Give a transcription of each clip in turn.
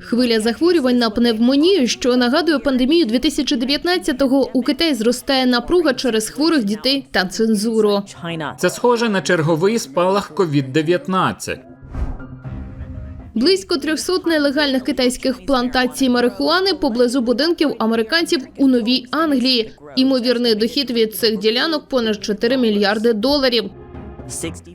Хвиля захворювань на пневмонію, що нагадує пандемію 2019-го, у Китаї зростає напруга через хворих дітей та цензуру. Це схоже на черговий спалах COVID-19. Близько 300 нелегальних китайських плантацій марихуани поблизу будинків американців у Новій Англії. Імовірний дохід від цих ділянок понад 4 мільярди доларів.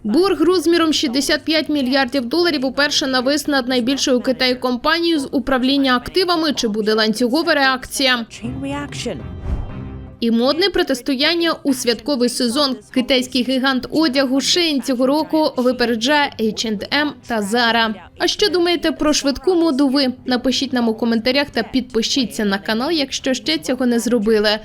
Борг розміром 65 мільярдів доларів уперше навис над найбільшою у Китаї компанією з управління активами. Чи буде ланцюгова реакція? І модне протистояння у святковий сезон. Китайський гігант одягу Шейн цього року випереджає H&M та Zara. А що думаєте про швидку моду? Ви напишіть нам у коментарях та підпишіться на канал, якщо ще цього не зробили.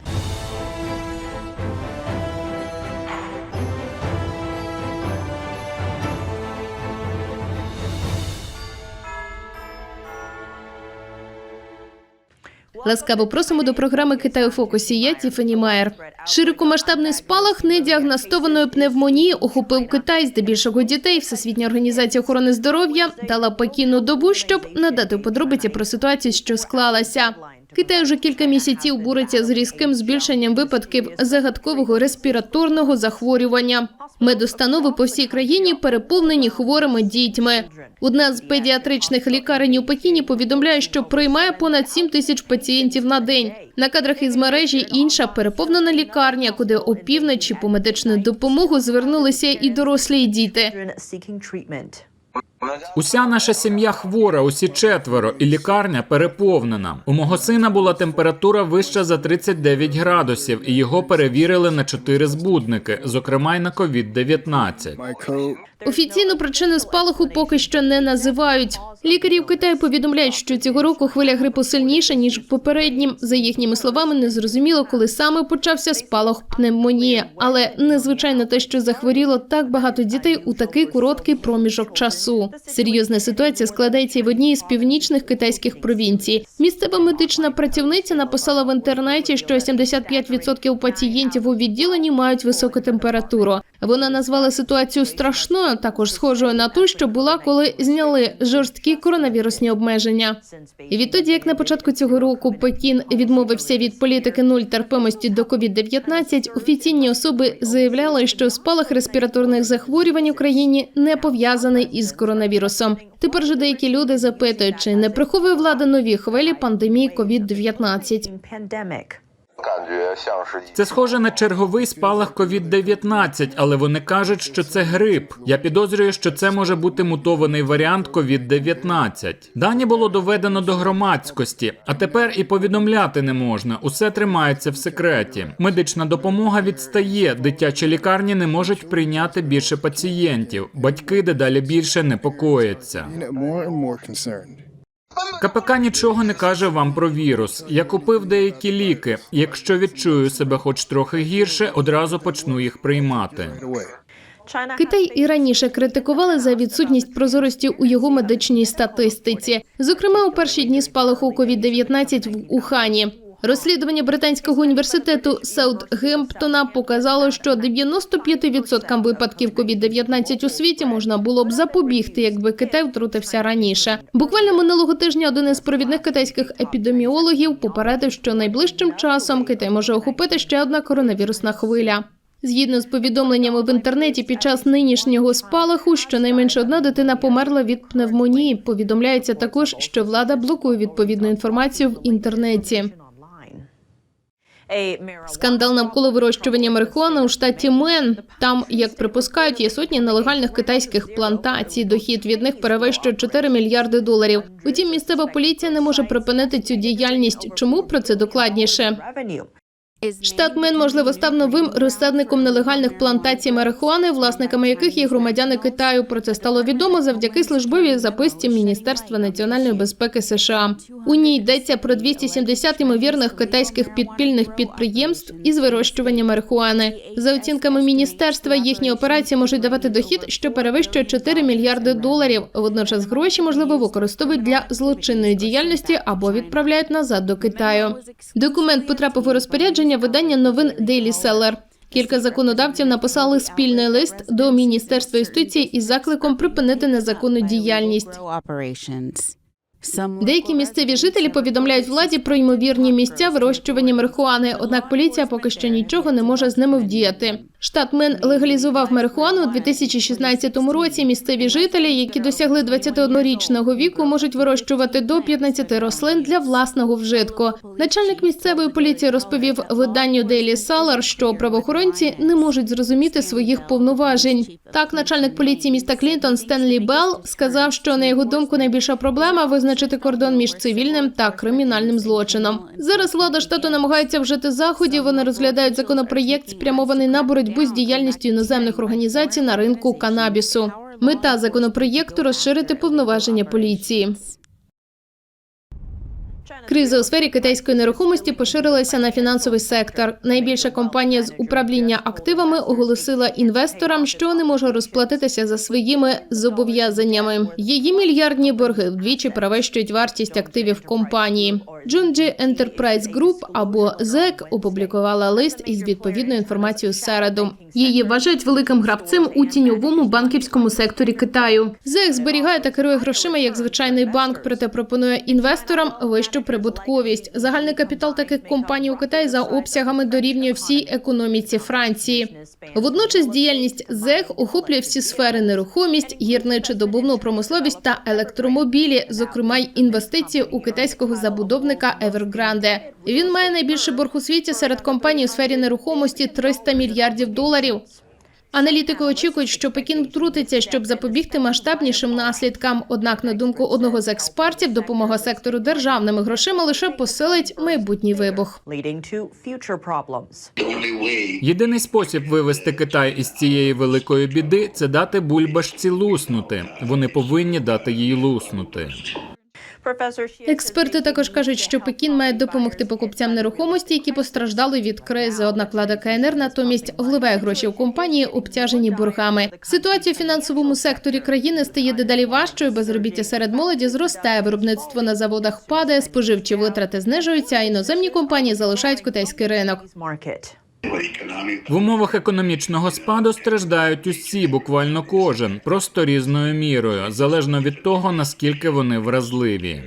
Ласкаво просимо до програми Китай у фокусі. Я Тіфані Майер. Широкомасштабний спалах недіагностованої пневмонії охопив Китай, здебільшого дітей. Всесвітня організація охорони здоров'я дала Пекіну добу, щоб надати подробиці про ситуацію, що склалася. Китай вже кілька місяців бореться з різким збільшенням випадків загадкового респіраторного захворювання. Медустанови по всій країні переповнені хворими дітьми. Одна з педіатричних лікарень у Пекіні повідомляє, що приймає понад 7 тисяч пацієнтів на день. На кадрах із мережі інша переповнена лікарня, куди опівночі по медичну допомогу звернулися і дорослі, і діти. Уся наша сім'я хвора, усі четверо, і лікарня переповнена. У мого сина була температура вища за 39 градусів, і його перевірили на чотири збудники, зокрема й на COVID-19. my coat. Офіційну причину спалаху поки що не називають. Лікарі в Китаї повідомляють, що цього року хвиля грипу сильніша ніж попереднім. За їхніми словами, не зрозуміло, коли саме почався спалах пневмонії. Але незвичайно те, що захворіло так багато дітей у такий короткий проміжок часу. Серйозна ситуація складається і в одній із північних китайських провінцій. Місцева медична працівниця написала в інтернеті, що 75% пацієнтів у відділенні мають високу температуру. Вона назвала ситуацію страшною, також схожою на ту, що була, коли зняли жорсткі коронавірусні обмеження. І відтоді, як на початку цього року Пекін відмовився від політики нуль терпимості до COVID-19, офіційні особи заявляли, що спалах респіраторних захворювань в країні не пов'язаний із коронавірусом. Тепер же деякі люди запитують, чи не приховує влада нові хвилі пандемії COVID-19. Це схоже на черговий спалах COVID-19, але вони кажуть, що це грип. Я підозрюю, що це може бути мутований варіант COVID-19. Дані було доведено до громадськості, а тепер і повідомляти не можна. Усе тримається в секреті. Медична допомога відстає. Дитячі лікарні не можуть прийняти більше пацієнтів. Батьки дедалі більше непокояться. КПК нічого не каже вам про вірус. Я купив деякі ліки. Якщо відчую себе хоч трохи гірше, одразу почну їх приймати. Китай і раніше критикували за відсутність прозорості у його медичній статистиці, зокрема у перші дні спалаху COVID-19 в Ухані. Розслідування британського університету Саутгемптона показало, що 95% випадків COVID-19 у світі можна було б запобігти, якби Китай втрутився раніше. Буквально минулого тижня один із провідних китайських епідеміологів попередив, що найближчим часом Китай може охопити ще одна коронавірусна хвиля. Згідно з повідомленнями в інтернеті, під час нинішнього спалаху щонайменше одна дитина померла від пневмонії. Повідомляється також, що влада блокує відповідну інформацію в інтернеті. Скандал навколо вирощування марихуани у штаті Мен. Там, як припускають, є сотні нелегальних китайських плантацій. Дохід від них перевищує 4 мільярди доларів. Утім, місцева поліція не може припинити цю діяльність. Чому про це докладніше? Штат Мен, можливо, став новим розсадником нелегальних плантацій марихуани, власниками яких є громадяни Китаю. Про це стало відомо завдяки службовій записці Міністерства національної безпеки США. У ній йдеться про 270 ймовірних китайських підпільних підприємств із вирощування марихуани. За оцінками міністерства, їхні операції можуть давати дохід, що перевищує 4 мільярди доларів. Водночас гроші можливо використовують для злочинної діяльності або відправляють назад до Китаю. Документ потрапив у розпорядження видання новин Daily Seller. Кілька законодавців написали спільний лист до міністерства юстиції із закликом припинити незаконну діяльність. Деякі місцеві жителі повідомляють владі про ймовірні місця вирощування марихуани, однак поліція поки що нічого не може з ними вдіяти. Штат Мен легалізував марихуану у 2016 році. Місцеві жителі, які досягли 21-річного віку, можуть вирощувати до 15 рослин для власного вжитку. Начальник місцевої поліції розповів виданню Daily Salar, що правоохоронці не можуть зрозуміти своїх повноважень. Так, начальник поліції міста Клінтон Стенлі Белл сказав, що на його думку найбільша проблема визначити кордон між цивільним та кримінальним злочином. Зараз влада штату намагається вжити заходів. Вони розглядають законопроєкт, спрямований на боротьбу з діяльністю іноземних організацій на ринку канабісу. Мета законопроєкту розширити повноваження поліції. Криза у сфері китайської нерухомості поширилася на фінансовий сектор. Найбільша компанія з управління активами оголосила інвесторам, що не може розплатитися за своїми зобов'язаннями. Її мільярдні борги вдвічі перевищують вартість активів компанії. Junji Enterprise Group або ЗЕК опублікувала лист із відповідною інформацією середу. Її вважають великим гравцем у тіньовому банківському секторі Китаю. ЗЕК зберігає та керує грошима як звичайний банк, проте пропонує інвесторам вищу прибутковість. Загальний капітал таких компаній у Китаї за обсягами дорівнює всій економіці Франції. Водночас діяльність ЗЕГ охоплює всі сфери нерухомість, гірничу добувну промисловість та електромобілі, зокрема й інвестиції у китайського забудовника Evergrande. Він має найбільший борг у світі серед компаній у сфері нерухомості 300 мільярдів доларів. Аналітики очікують, що Пекін втрутиться, щоб запобігти масштабнішим наслідкам. Однак, на думку одного з експертів, допомога сектору державними грошима лише посилить майбутній вибух. Єдиний спосіб вивести Китай із цієї великої біди це дати бульбашці луснути. Вони повинні дати їй луснути. Експерти також кажуть, що Пекін має допомогти покупцям нерухомості, які постраждали від кризи. Однак влада КНР натомість вливає гроші в компанії, обтяжені боргами. Ситуація в фінансовому секторі країни стає дедалі важчою. Безробіття серед молоді зростає. Виробництво на заводах падає, споживчі витрати знижуються. а Іноземні компанії залишають китайський ринок. В умовах економічного спаду страждають усі, буквально кожен, просто різною мірою, залежно від того наскільки вони вразливі.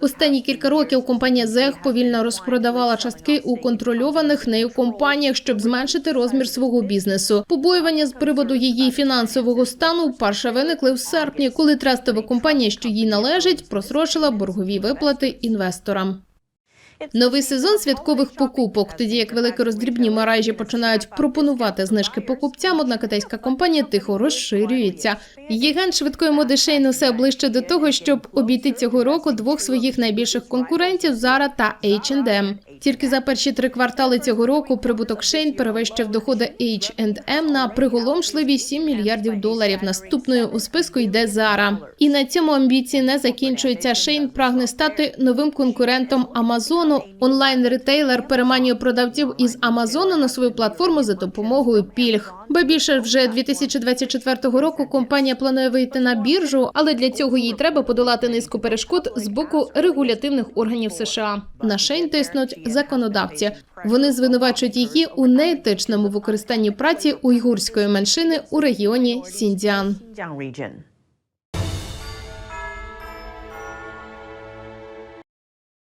Останні кілька років компанія ЗЕГ повільно розпродавала частки у контрольованих нею компаніях, щоб зменшити розмір свого бізнесу. Побоювання з приводу її фінансового стану вперше виникли в серпні, коли трастова компанія, що їй належить, просрочила боргові виплати інвесторам. Новий сезон святкових покупок, тоді як великі роздрібні мережі починають пропонувати знижки покупцям, одна китайська компанія тихо розширюється. Гігант швидкої моди Shein усе ближче до того, щоб обійти цього року двох своїх найбільших конкурентів Zara та H&M. Тільки за перші три квартали цього року прибуток Shein перевищив доходи H&M на приголомшливі 7 мільярдів доларів. Наступною у списку йде Zara. І на цьому амбіції не закінчуються. Shein прагне стати новим конкурентом Амазону. Онлайн-ретейлер переманює продавців із Амазону на свою платформу за допомогою пільг. Ба більше вже 2024 року компанія планує вийти на біржу, але для цього їй треба подолати низку перешкод з боку регулятивних органів США. На Шейн тиснуть законодавці. Вони звинувачують її у неетичному використанні праці уйгурської меншини у регіоні Сіндзян.